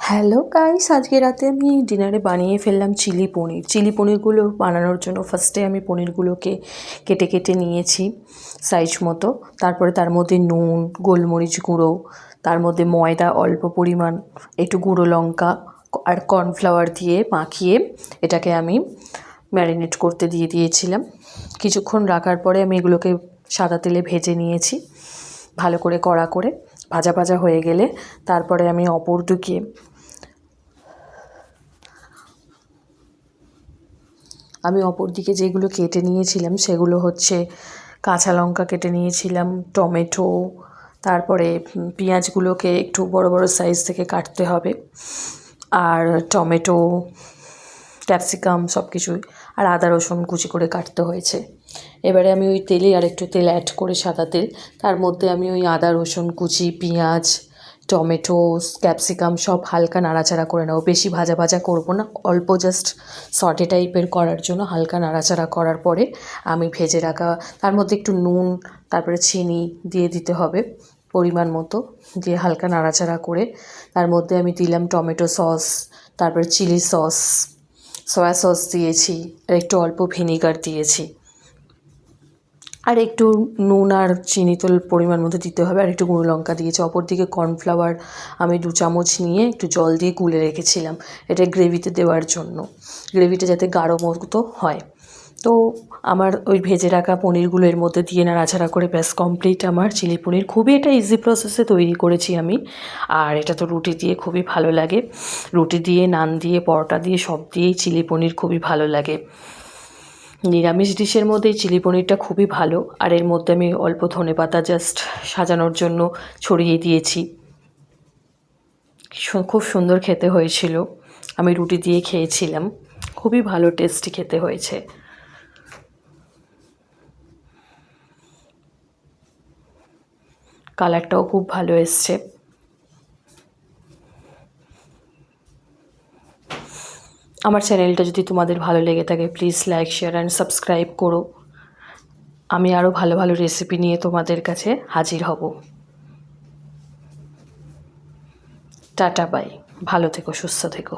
Hello guys আজকে রাতে আমি ডিনারে বানিয়ে ফেললাম চিলি পনির। চিলি পনিরগুলো বানানোর জন্য ফার্স্টে আমি পনিরগুলোকে কেটে কেটে নিয়েছি সাইজ মতো। তারপরে তার মধ্যে নুন, গোলমরিচ গুঁড়ো, তার মধ্যে ময়দা অল্প পরিমাণ, একটু গুঁড়ো লঙ্কা আর কর্নফ্লাওয়ার দিয়ে মাখিয়ে এটাকে আমি ম্যারিনেট করতে দিয়ে দিয়েছিলাম। কিছুক্ষণ রাখার পরে আমি এগুলোকে সাদা তেলে ভেজে নিয়েছি, ভালো করে কড়া করে। ভাজা ভাজা হয়ে গেলে তারপরে আমি অপর দিকে আমি অপর দিকে যেগুলো কেটে নিয়েছিলাম সেগুলো হচ্ছে কাঁচা লঙ্কা কেটে নিয়েছিলাম, টমেটো, তারপরে পেঁয়াজগুলোকে একটু বড় বড় সাইজ থেকে কাটতে হবে। আর টমেটো ক্যাপসিকাম সব কিছুই আর আদা রসুন কুচি করে কাটতে হয়েছে। এবারে আমি ওই তেলে আর একটু তেল অ্যাড করে সাদা তেল, তার মধ্যে আমি ওই আদা রসুন কুচি, পেঁয়াজ টমেটো, ক্যাপসিকাম সব হালকা নাড়াচাড়া করে নেব বেশি ভাজা ভাজা করব না। অল্প জাস্ট সটে টাইপের করার জন্য হালকা নাড়াচাড়া করার পরে আমি ভেজে রাখা, তার মধ্যে একটু নুন, তারপরে চিনি দিয়ে দিতে হবে পরিমাণ মতো দিয়ে হালকা নাড়াচাড়া করে। তার মধ্যে আমি দিলাম টমেটো সস তারপরে চিলি সস সয়া সস দিয়েছি, আর একটু অল্প ভিনিগার দিয়েছি। আর একটু নুন আর চিনি তো পরিমাণ মতো দিতে হবে, আর একটু গুঁড়ো লঙ্কা দিয়েছি। অপরদিকে কর্নফ্লাওয়ার আমি দু চামচ নিয়ে একটু জল দিয়ে গুলে রেখেছিলাম, এটা গ্রেভিতে দেওয়ার জন্য। গ্রেভিটা যাতে গাঢ় মতো হয়। তো আমার ওই ভেজে রাখা পনিরগুলো এর মধ্যে দিয়ে নাড়াচাড়া করে ব্যাস কমপ্লিট আমার চিলি পনির। খুবই এটা ইজি প্রসেসে তৈরি করেছি আমি, আর এটা তো রুটি দিয়ে খুবই ভালো লাগে। রুটি দিয়ে, নান দিয়ে, পরোটা দিয়ে সব দিয়েই চিলি পনির খুবই ভালো লাগে। নিরামিষ ডিশের মধ্যে চিলি পনিরটা খুবই ভালো, আর এর মধ্যে আমি অল্প ধনে পাতা জাস্ট সাজানোর জন্য ছড়িয়ে দিয়েছি। খুব সুন্দর খেতে হয়েছিল, আমি রুটি দিয়ে খেয়েছিলাম, খুবই ভালো টেস্টি খেতে হয়েছে। কালারটাও খুব ভালো এসছে। আমার চ্যানেলটা যদি তোমাদের ভালো লেগে থাকে please like share and subscribe করো। আমি আরও ভালো ভালো রেসিপি নিয়ে তোমাদের কাছে হাজির হব। টাটা বাই ভালো থেকো, সুস্থ থেকো।